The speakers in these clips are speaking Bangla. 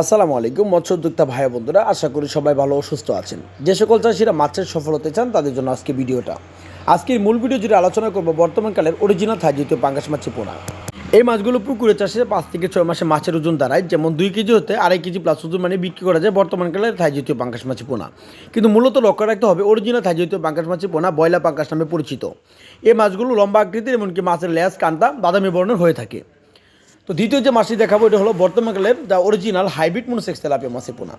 আসসালামু আলাইকুম মৎস্য উদ্যোক্তা ভাই বন্ধুরা, আশা করি সবাই ভালো ও সুস্থ আছেন। যে সকল চাষিরা মাছের সফল হতে চান, তাদের জন্য আজকে ভিডিওটা। আজকের মূল ভিডিও জুড়ে আলোচনা করব বর্তমানকালের অরিজিনাল থাইজিত পাঙ্গাস মাছি পোনা। এই মাছগুলো পুকুরে চাষে পাঁচ থেকে ছয় মাসে মাছের ওজন দাঁড়ায়, যেমন দুই কেজি হতে আড়াই কেজি প্লাস ওজন মানে বিক্রি করা যায় বর্তমানকালের থাইজিতীয় পাঙ্গাস মাছি পোনা। কিন্তু মূলত লক্ষ্য রাখতে হবে অরিজিনাল থাইজিতীয় পাঙ্গাস মাছি পোনা বয়লা পাঙ্গাস নামে পরিচিত। এই মাছগুলো লম্বা আকৃতির, এমনকি মাছের ল্যাস কান্তা, বাদামি বর্ণের হয়ে থাকে। তো দ্বিতীয় যে মাছটি দেখাবো, এটা হলো বর্তমানকালের the original hybrid monosex tilapia মাছের পোনা।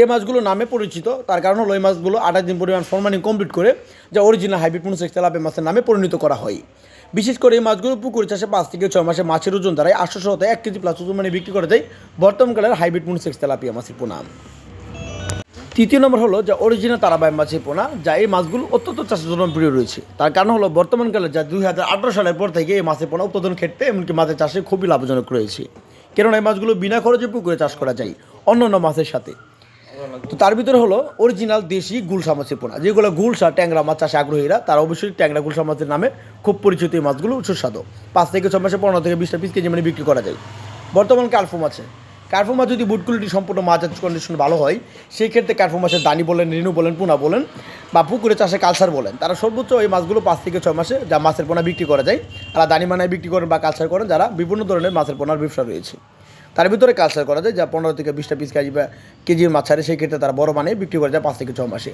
এই মাছগুলো নামে পরিচিত, তার কারণ হলো এই মাছগুলো আঠাশ দিন পরিমাণ ফরমানিং কমপ্লিট করে যা অরিজিনাল হাইব্রিড মনোসেক্স তেলাপিয়া মাছের নামে পরিণত করা হয়। বিশেষ করে এই মাছগুলো পুকুর চাষে পাঁচ থেকে ছয় মাসে মাছের ওজন দ্বারাই আটশো হতে এক কেজি প্লাস ওজন মানে বিক্রি করা যায় বর্তমানকালের হাইব্রিড মনোসেক্স তেলাপিয়া মাছের পোনা। তৃতীয় নম্বর হলো যা অরিজিনাল তারাবাই মাছের পোনা, যা এই মাছগুলো অত্যন্ত চাষের জন্য প্রিয় রয়েছে। তার কারণ হলো বর্তমানকালে যা দুই হাজার আঠারো সালের পর থেকে এই মাছের পোনা উৎপাদন ক্ষেত্রে এমনকি মাছের চাষে খুবই লাভজনক রয়েছে। কেননা এই মাছগুলো বিনা খরচে পুকুরে চাষ করা যায় অন্য অন্য মাছের সাথে। তো তার ভিতরে হলো অরিজিনাল দেশি গুলশা মাছের পোনা, যেগুলো গুলশা ট্যাংরা মাছ চাষে আগ্রহীরা, তারা অবশ্যই ট্যাংরা গুলশা মাছের নামে খুব পরিচিত এই মাছগুলো সুস্বাদু। পাঁচ থেকে ছ মাসে পনেরো থেকে বিশটা পিস কেজি মানে বিক্রি করা যায়। বর্তমান কার্ফো মাছে। কার্ফো মাছ যদি বুট কোয়ালিটি সম্পূর্ণ মাছের কন্ডিশন ভালো হয়, সেই ক্ষেত্রে কার্ফো মাছের দানি বলেন, রেনু বলেন, পোনা বলেন, বা পুকুরে চাষে কালসার বলেন, তারা সর্বোচ্চ এই মাছগুলো পাঁচ থেকে ছয় মাসে যা মাছের পোনা বিক্রি করা যায়, তারা দানি মানায় বিক্রি করেন বা কালচার করেন, যারা বিভিন্ন ধরনের মাছের পোনার ব্যবসা রয়েছে। তার ভিতরে কালচার করা যায়, যা পনেরো থেকে বিশটা পিস কেজি বা কেজির মাছ ছাড়ে, সেই ক্ষেত্রে তারা বড় মানে বিক্রি করা যায় পাঁচ থেকে ছ মাসে।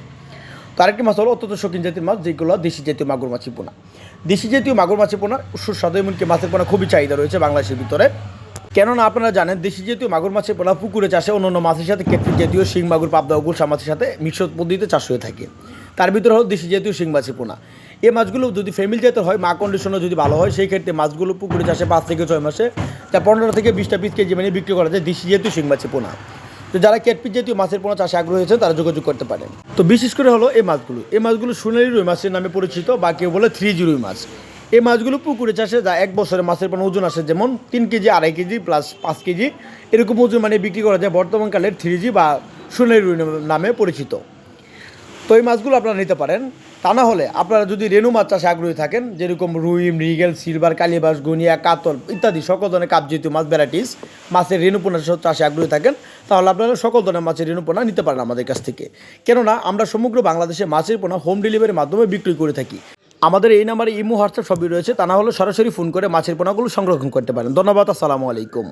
তো আরেকটি মাছ হলো অত্যন্ত শৌখিন জাতীয় মাছ, যেগুলো দেশি জাতীয় মাগুর মাছি পোনা। দেশি জাতীয় মাগুর মাছি পোনা সুস্বাদু, এমনকি মাছের পোনা খুবই চাহিদা রয়েছে বাংলাদেশের ভিতরে। কেননা আপনারা জানেন, দেশি জাতীয় মাগুর মাছের পোনা পুকুরে চাষে অন্য অন্য মাছের সাথে কেটলি জাতীয় শিং, মাগুর, পাবদা গুল মাছের সাথে মিশ্র পদ্ধতিতে চাষ হয়ে থাকে। তার ভিতরে হলো দেশি জাতীয় শিং মাছের পোনা। এই মাছগুলো যদি ফ্যামিলি জাতীয় হয়, মা কন্ডিশনও যদি ভালো হয়, সেই ক্ষেত্রে মাছগুলো পুকুরে চাষে পাঁচ থেকে ছয় মাসে তা পনেরো থেকে বিশটা পিস কেজি মানে বিক্রি করা যায় দেশি জাতীয় শিং মাছের পোনা। তো যারা ক্যাটপিস জাতীয় মাছের পোনা চাষে আগ্রহী হয়েছে তারা যোগাযোগ করতে পারেন। তো বিশেষ করে হলো এই মাছগুলো। এই মাছগুলো সোনালি রুই মাছের নামে পরিচিত, বা কেউ বলে থ্রি জি রুই মাছ। এই মাছগুলো পুকুরে চাষে যা এক বছরে মাছের পোনা ওজন আসে যেমন তিন কেজি, আড়াই কেজি প্লাস পাঁচ কেজি, এরকম ওজন মানে বিক্রি করা যায় বর্তমানকালের থ্রি জি বা সোনালি রুই নামে পরিচিত। তো এই মাছগুলো আপনারা নিতে পারেন। তা না হলে আপনারা যদি রেনু মাছ চাষে আগ্রহী থাকেন, যেরকম রুই, মৃগেল, সিলভার, কালিবাস, গুনিয়া, কাতল ইত্যাদি সকল ধরনের কাপজাতীয় মাছ ভ্যারাইটিস মাছের রেণুপোনা চাষে আগ্রহী থাকেন, তাহলে আপনারা সকল ধরনের মাছের রেণুপোনা নিতে পারেন আমাদের কাছ থেকে। কেননা আমরা সমগ্র বাংলাদেশে মাছের পোনা হোম ডেলিভারির মাধ্যমে বিক্রি করে থাকি। আমাদের এই নাম্বারে ইমো, হোয়াটসঅ্যাপ সবই রয়েছে। তা না হলে সরাসরি ফোন করে মাছের পোনাগুলো সংরক্ষণ করতে পারেন। ধন্যবাদ, আসসালামু আলাইকুম।